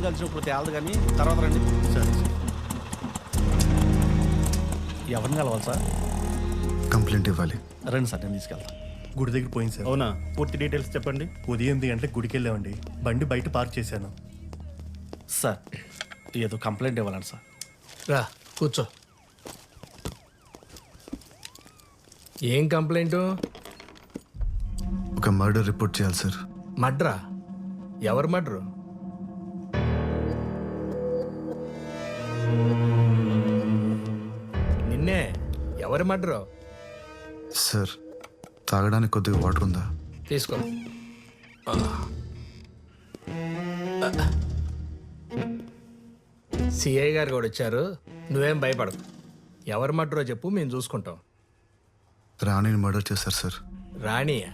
Blood కలిసినప్పుడు తేలదు కానీ తర్వాత రండి. సరే. ఎవరిని కలవాలి సార్? కంప్లైంట్ ఇవ్వాలి. రండి సార్ నేను తీసుకెళ్తాను గుడి దగ్గర పోయింది సార్. అవునా? పూర్తి డీటెయిల్స్ చెప్పండి. ఉదయం ఎనిమిది గంటలకు గుడికి వెళ్ళామండి. బండి బయట పార్క్ చేశాను. సార్ ఏదో కంప్లైంట్ ఇవ్వాలండి సార్. రా కూర్చో. ఏం కంప్లైంట్? ఒక మర్డర్ రిపోర్ట్ చేయాలి సార్. మడ్రా ఎవరు మడ్రు ఎవరు మడ్రు సార్ తాగడానికి కొద్దిగా వాటర్ ఉందా? తీసుకో. సిఐ గారు కూడా వచ్చారు. నువ్వేం భయపడకు. ఎవరు మడ్రో చెప్పు మేము చూసుకుంటాం. రాణిని మర్డర్ చేశారు సార్. రాణియా?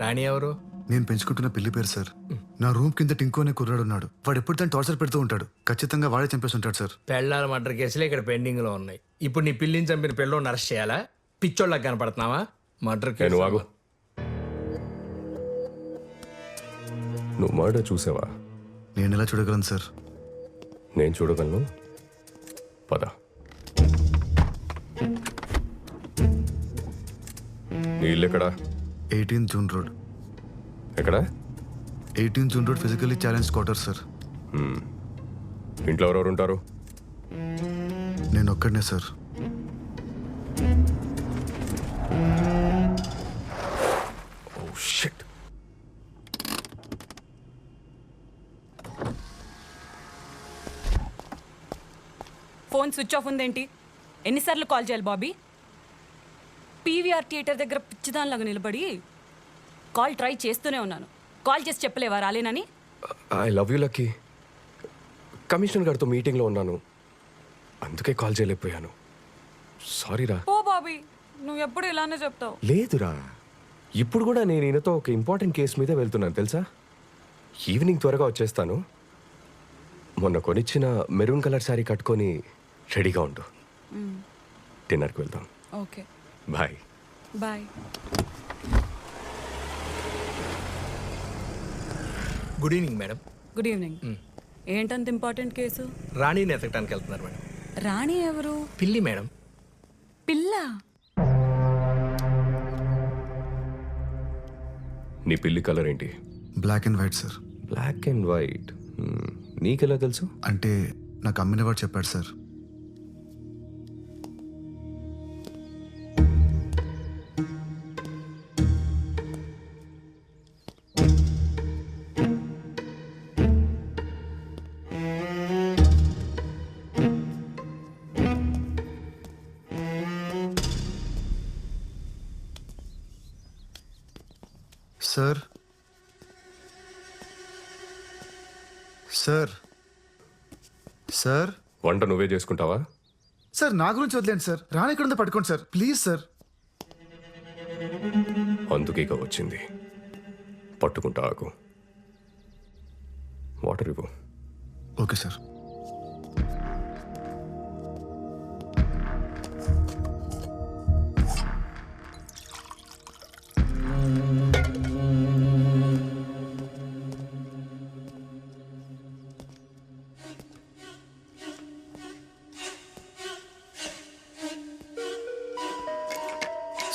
రాణి ఎవరు? నేను పెంచుకుంటున్న పిల్లి పేరు సార్. నా రూమ్ కింద టింకు అనే కుర్రాడు ఉన్నాడు. వాడు ఎప్పుడు తను టార్చర్ పెడుతూ ఉంటాడు. ఖచ్చితంగా వాడే చంపేసి ఉంటాడు సార్. పెళ్ళాల మర్డర్ కేసులు ఇక్కడ పెండింగ్లో ఉన్నాయి. ఇప్పుడు నీ పిల్లిని చంపిన పిల్లని అరెస్ట్ చేయాలా? పిచ్చోళ్ళకి కనపడుతున్నావా? మర్డర్ నేను కేసు. వాగు నువ్వు మర్డర్ చూసావా? నేను ఎలా చూడగలను సార్? నేను చూడగలను. పద. నీ ఇల్లు ఎక్కడా? Eighteen June road. ఎక్కడా? Eighteen June road physically challenge quarter sir. ఇంట్లో ఎవరెవరు ఉంటారు? నేను ఒక్కడనే sir. Oh shit. Phone switch off ఉందేంటి? ఎన్నిసార్లు కాల్ చేయాలి బాబీ? పీవీఆర్ థియేటర్ దగ్గర పిచ్చిదానిలాగా నిలబడి కాల్ ట్రై చేస్తూనే ఉన్నాను. కాల్ చేసి చెప్పలేవా రాలేనని? I love you Lucky. Commissioner గారితో మీటింగ్లో ఉన్నాను. అందుకే కాల్ చేయలేకపోయాను. సారీరా ఓ బాబీ నువ్వు ఎప్పుడు ఇలానే చెప్తావు. లేదురా. ఇప్పుడు కూడా నేను ఈయనతో ఒక ఇంపార్టెంట్ కేసు మీద వెళ్తున్నాను తెలుసా? ఈవినింగ్ త్వరగా వచ్చేస్తాను. మొన్న కొనిచ్చిన మెరూన్ కలర్ శారీ కట్టుకొని రెడీగా ఉండు. డిన్నర్కి వెళ్దాం. Okay. Bye. Bye. Good evening madam. Good evening. ఏంటంత important case? రాణిని ఎతకడానికి వెళ్తున్నారు మేడం. రాణి ఎవరు? పిల్లి మేడం. పిల్ల? నీ పిల్లి కలర్ ఏంటి? Black and white sir black and white నీకెలా తెలుసు? అంటే నాకు అమ్మిన వాడు చెప్పాడు సార్ సార్ సార్ సార్ వంట నువ్వే చేసుకుంటావా? సార్ నా గురించి వదిలేండి సార్ రాని ఇక్కడ ఉందో పట్టుకోండి సార్ ప్లీజ్ సార్ అందుకే ఇక వచ్చింది. పట్టుకుంటా ఆకు వాటర్ ఇవ్వు. Okay sir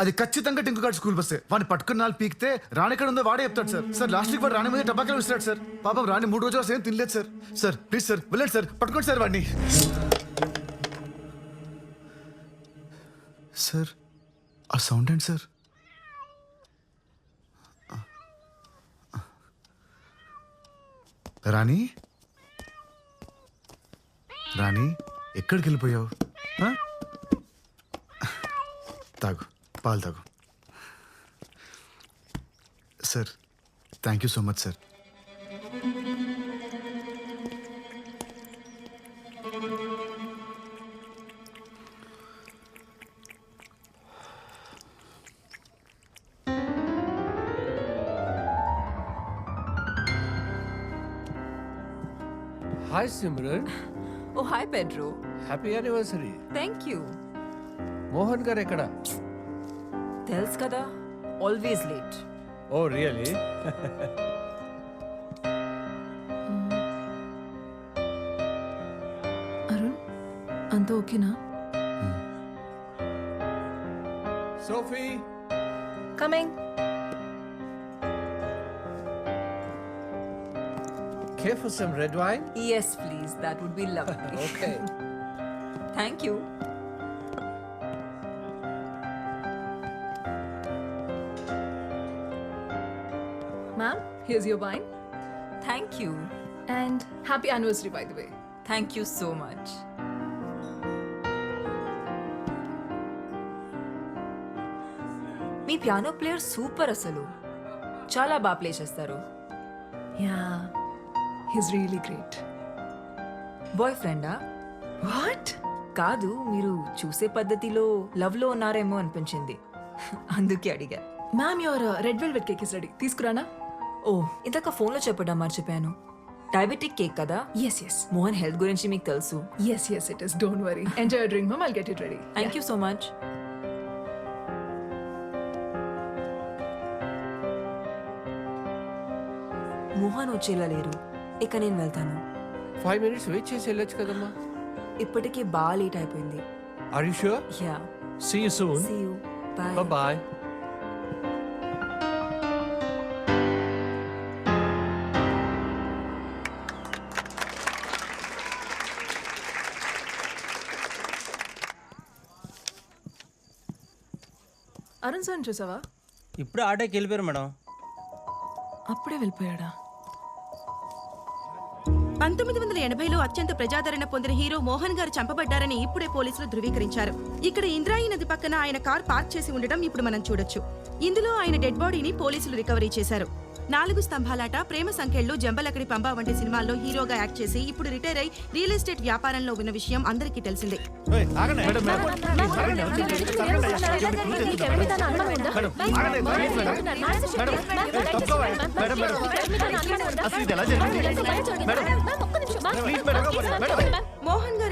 అది ఖచ్చితంగా టింకుగాడు స్కూల్ బస్సే. వాడిని పట్టుకున్న నాలుగు పీకితే రాణి ఎక్కడ ఉందో వాడే చెప్తాడు సార్. సార్ లాస్ట్ వీక్ వాడు రాణి మీద టబాకాలు ఇస్తాడు సార్. పాపం రాణి మూడు రోజులు అసలు ఏం తినలేదు సార్. సార్ ప్లీజ్ సార్ వెళ్ళండి సార్. పట్టుకోండి సార్ వాడిని. సార్ ఆ సౌండ్ ఏంటి సార్? రాణి? రాణి ఎక్కడికి వెళ్ళిపోయావు? తాగు. పాలు తాగు sir thank you so much sir hi Simran oh hi Pedro happy anniversary thank you Mohan garu ఎక్కడ తెలుసు కదా always late oh really Arun అంత ఓకేనా Sophie coming care for some red wine yes please that would be love okay thank you Here's your wine thank you and happy anniversary by the way thank you so much me piano player super అసలు. చాలా బాగా play చేస్తారు. Yeah he's really great boy ఫ్రెండా what కాదు మీరు చూసే పద్ధతిలో లవ్లో ఉన్నారేమో అనిపించింది. అందుకే అడిగా. Ma'am your red velvet cake is ready తీసుకురానా? ఓ ఇందాక ఫోన్లో చెప్పడం మర్చిపోయాను. డయాబెటిక్ కేక్ కదా? ఎస్ ఎస్ మోహన్ హెల్త్ గురించి మీకు తెలుసు. Yes yes it is don't worry enjoy drink ma'am I'll get it ready thank you so much Mohan వచ్చేలా లేరు. ఇక నేను వెళ్తాను. ఫైవ్ మినిట్స్ వెయిట్ చేసి వెళ్ళొచ్చు కదమ్మా. ఇప్పటికే బాగా లేట్ అయిపోయింది. Are you sure yeah see you soon see you bye bye Arun sir చూసావా? ఇప్పుడు ఆటోకి వెళ్ళిపోయారు మేడం. అప్పుడే వెళ్ళిపోయాడా? పంతొమ్మిది వందల ఎనభైలో అత్యంత ప్రజాదరణ పొందిన హీరో మోహన్ గారు చంపబడ్డారని ఇప్పుడే పోలీసులు ధృవీకరించారు. ఇక్కడ ఇంద్రాయి నది పక్కన ఆయన కార్ పార్క్ చేసి ఉండడం ఇప్పుడు మనం చూడొచ్చు. ఇందులో ఆయన డెడ్ బాడీని పోలీసులు రికవరీ చేశారు. నాలుగు స్తంభాలాట ప్రేమ సంఖ్యలు జంబలకడి పంబ వంటి సినిమాల్లో హీరోగా యాక్ట్ చేసి ఇప్పుడు రిటైర్ అయి రియల్ ఎస్టేట్ వ్యాపారంలో ఉన్న విషయం అందరికీ తెలిసిందే అసలు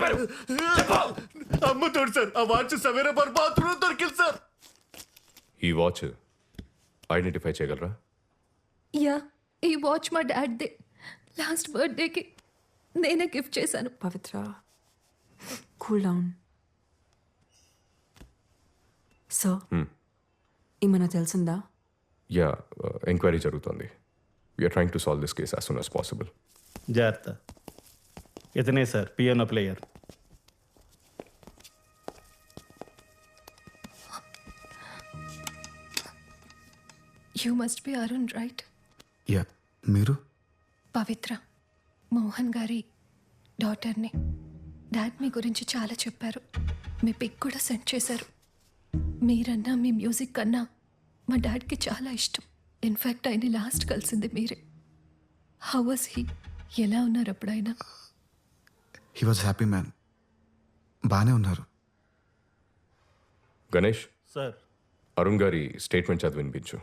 సార్ అమ్ముతాడు సార్ ఆ వాచ్ సవేరా బార్ బాత్రూమ్ దొరికింది సార్. ఈ వాచ్ ఐడెంటిఫై చేయగలరా? యా ఈ వాచ్ మా డాడ్ దే లాస్ట్ బర్త్డేకి నేనే గిఫ్ట్ చేశాను. పవిత్ర కూల్ డౌన్. సో ఏమైనా తెలిసిందా? యా ఎంక్వైరీ జరుగుతోంది. We're trying to solve this case as soon as possible జాగ్రత్త. ఇతనే sir piano player. You must be Arun right yeah మీరు పవిత్ర మోహన్ గారి డాటర్ని డాడ్ మీ గురించి చాలా చెప్పారు మీ పిక్ కూడా సెండ్ చేశారు మీరన్నా మీ మ్యూజిక్ కన్నా మా డాడ్కి చాలా ఇష్టం ఇన్ఫ్యాక్ట్ ఆయన లాస్ట్ కలిసింది మీరే హౌ వాజ్ హీ ఎలా ఉన్నారు అప్పుడైనా హీ వాజ్ హ్యాపీ మ్యాన్ బాగానే ఉన్నారు గణేష్ సార్ అరుణ్ గారి స్టేట్మెంట్ చదివి వినిపించు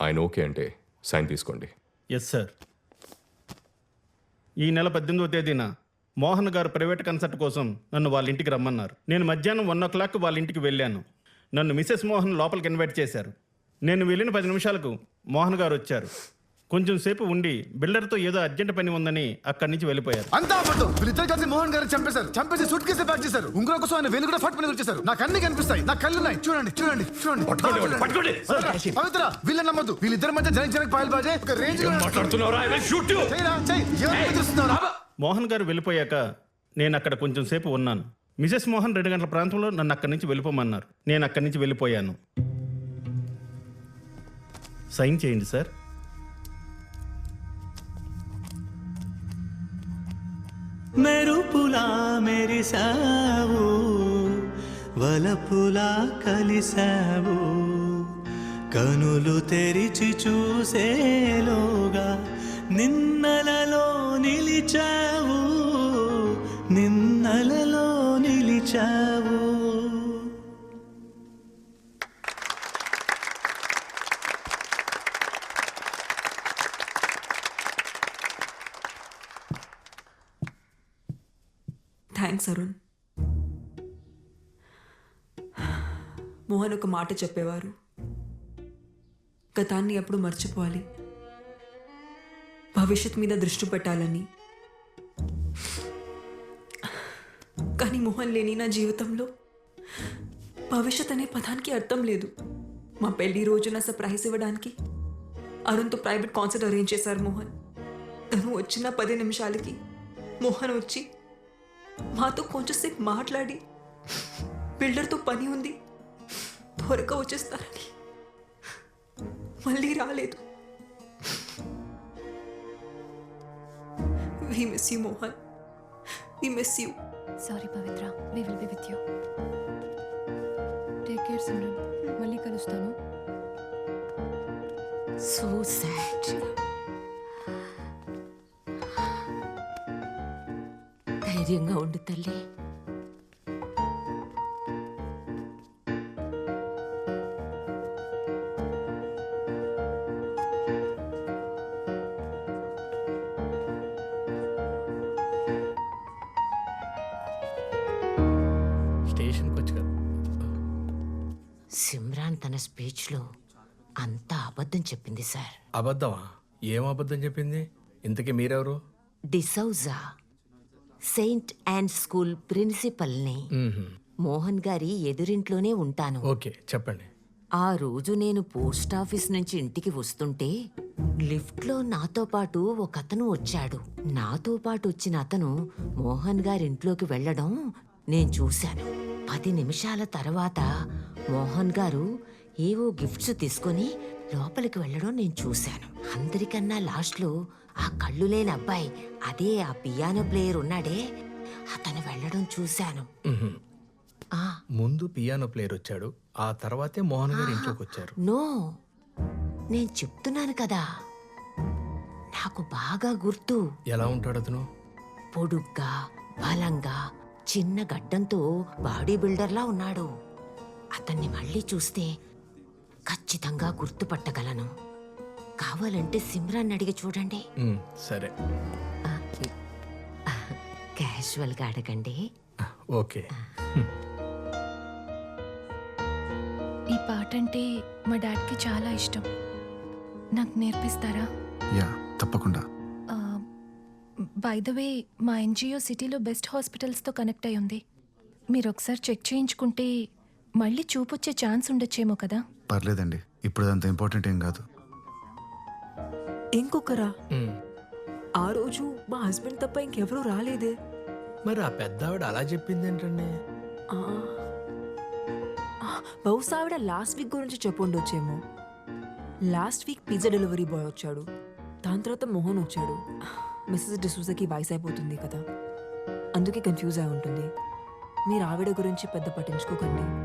ఆయన ఓకే అంటే సైన్ తీసుకోండి. ఎస్ సార్ ఈ నెల పద్దెనిమిదో తేదీన మోహన్ గారు ప్రైవేట్ కన్సర్ట్ కోసం నన్ను వాళ్ళ ఇంటికి రమ్మన్నారు. నేను మధ్యాహ్నం వన్ ఓ క్లాక్ వాళ్ళ ఇంటికి వెళ్ళాను. నన్ను మిసెస్ మోహన్ లోపలికి ఇన్వైట్ చేశారు. నేను వెళ్ళిన పది నిమిషాలకు మోహన్ గారు వచ్చారు. కొంచెం సేపు ఉండి బిల్డర్తో ఏదో అర్జెంట్ పని ఉందని అక్కడి నుంచి వెళ్ళిపోయారు. అంతా అబద్ధం. వీళ్ళిద్దరు కలిసి మోహన్ గారిని చంపేశారు. చంపేసి సూట్ కేసు ప్యాక్ చేశారు. ఉంగరం కోసం ఆయన వేలు కూడా ఫట్ మీద వచ్చేసారు నాకు అన్ని కనిపిస్తాయి. నాకు కళ్ళు ఉన్నాయి. చూడండి చూడండి చూడండి. చూడండి. పవిత్ర వీళ్ళని నమ్మద్దు. వీళ్ళిద్దరి మధ్య జనక్ జనక్ పాయల్ బాజే. ఒక రేంజ్? మోహన్ గారు వెళ్ళిపోయాక నేను అక్కడ కొంచెం సేపు ఉన్నాను. మిసెస్ మోహన్ రెండు గంటల ప్రాంతంలో నన్ను అక్కడి నుంచి వెళ్ళిపోమన్నారు. నేను అక్కడి నుంచి వెళ్ళిపోయాను. సైన్ చేయండి సార్. మెరుపులా మెరిసావు వలపులా కలిసావు. కనులు తెరిచి చూసేలోగా నిన్నలలో నిలిచావు నిన్నలలో నిలిచావు. ఒక మాట చెప్పేవారు. గతాన్ని ఎప్పుడు మర్చిపోవాలి. భవిష్యత్ మీద దృష్టి పెట్టాలని. కానీ మోహన్ లేని నా జీవితంలో భవిష్యత్ అనే పదానికి అర్థం లేదు. మా పెళ్ళి రోజున సర్ప్రైజ్ ఇవ్వడానికి అరుణ్తో ప్రైవేట్ కాన్సర్ట్ అరేంజ్ చేశారు మోహన్. తను వచ్చిన పది నిమిషాలకి మోహన్ వచ్చి మాతో కొంచెంసేపు మాట్లాడి బిల్డర్తో పని ఉంది. త్వరగా వచ్చేస్తారని. మళ్ళీ రాలేదు. We miss you Mohan we miss you sorry Pavitra we will be with you take care Simran మళ్ళీ కలుస్తాను. సో సాడ్ ధైర్యంగా ఉండు తల్లి. తన స్పీచ్లో అంతా అబద్ధం చెప్పింది సార్. అబద్ధమా? ఏం అబద్ధం చెప్పింది? ఇంతకీ మీరెవరు? డిసౌజా సెయింట్ అండ్ స్కూల్ ప్రిన్సిపల్ని మోహన్ గారి ఎదురింట్లోనే ఉంటాను. ఓకే చెప్పండి. ఆ రోజు నేను పోస్ట్ ఆఫీస్ నుంచి ఇంటికి వస్తుంటే లిఫ్ట్లో నాతో పాటు ఒక అతను వచ్చాడు. నాతో పాటు వచ్చిన అతను మోహన్ గారింట్లోకి వెళ్ళడం నేను చూశాను. పది నిమిషాల తర్వాత మోహన్ గారు ఏవో గిఫ్ట్స్ తీసుకొని లోపలికి వెళ్ళడం నేను చూశాను. అందరికన్నా లాస్ట్లో ఆ కళ్ళు లేని అబ్బాయి అదే ఆ పియానో ప్లేయర్ ఉన్నాడే అతను వెళ్ళడం చూశాను. ఆ. ముందు పియానో ప్లేయర్ వచ్చాడు ఆ తర్వాతే మోహన్ గారు ఇంట్లోకి వచ్చారు. నో. నేను చెప్తున్నాను కదా. నాకు బాగా గుర్తు. ఎలా ఉంటాడు అతను? పొడుగ్గా బలంగా చిన్న గడ్డంతో బాడీ బిల్డర్లా ఉన్నాడు. అతన్ని మళ్ళీ చూస్తే ఖచ్చితంగా గుర్తుపట్టగలను. కావాలంటే సిమ్రాన్ అడిగి చూడండి. మ్, సరే. క్యాజువల్గా అడగండి. ఓకే. ఈ పాట అంటే మా డాడ్కి చాలా ఇష్టం. నాకు నేర్పిస్తారా? యా తప్పకుండా. బై ద వే మా ఎన్జిఓ సిటీలో బెస్ట్ హాస్పిటల్స్తో కనెక్ట్ అయి ఉంది మీరు ఒకసారి చెక్ చేయించుకుంటే మళ్ళీ చూపొచ్చే ఛాన్స్ ఉండొచ్చేమో కదా? పర్లేదండి. ఇప్పుడు అంత ఇంపార్టెంట్ ఏం కాదు. ఇంకొకరా? ఆ రోజు మా హస్బెండ్ తప్ప ఇంకెవరూ రాలేదే. మరి ఆ పెద్ద ఆవిడ అలా చెప్పింది ఏంటండి ఆ. ఆ, బహుశా ఆవిడ లాస్ట్ వీక్ గురించి చెప్పుండొచ్చేమో. Last week pizza delivery boy వచ్చాడు. దాని తర్వాత మోహన్ వచ్చాడు. మిస్సెస్ డిసూజకి వయసు అయిపోతుంది కదా. అందుకే కన్ఫ్యూజ్ అయి ఉంటుంది. మీరు ఆవిడ గురించి పెద్ద పట్టించుకోకండి.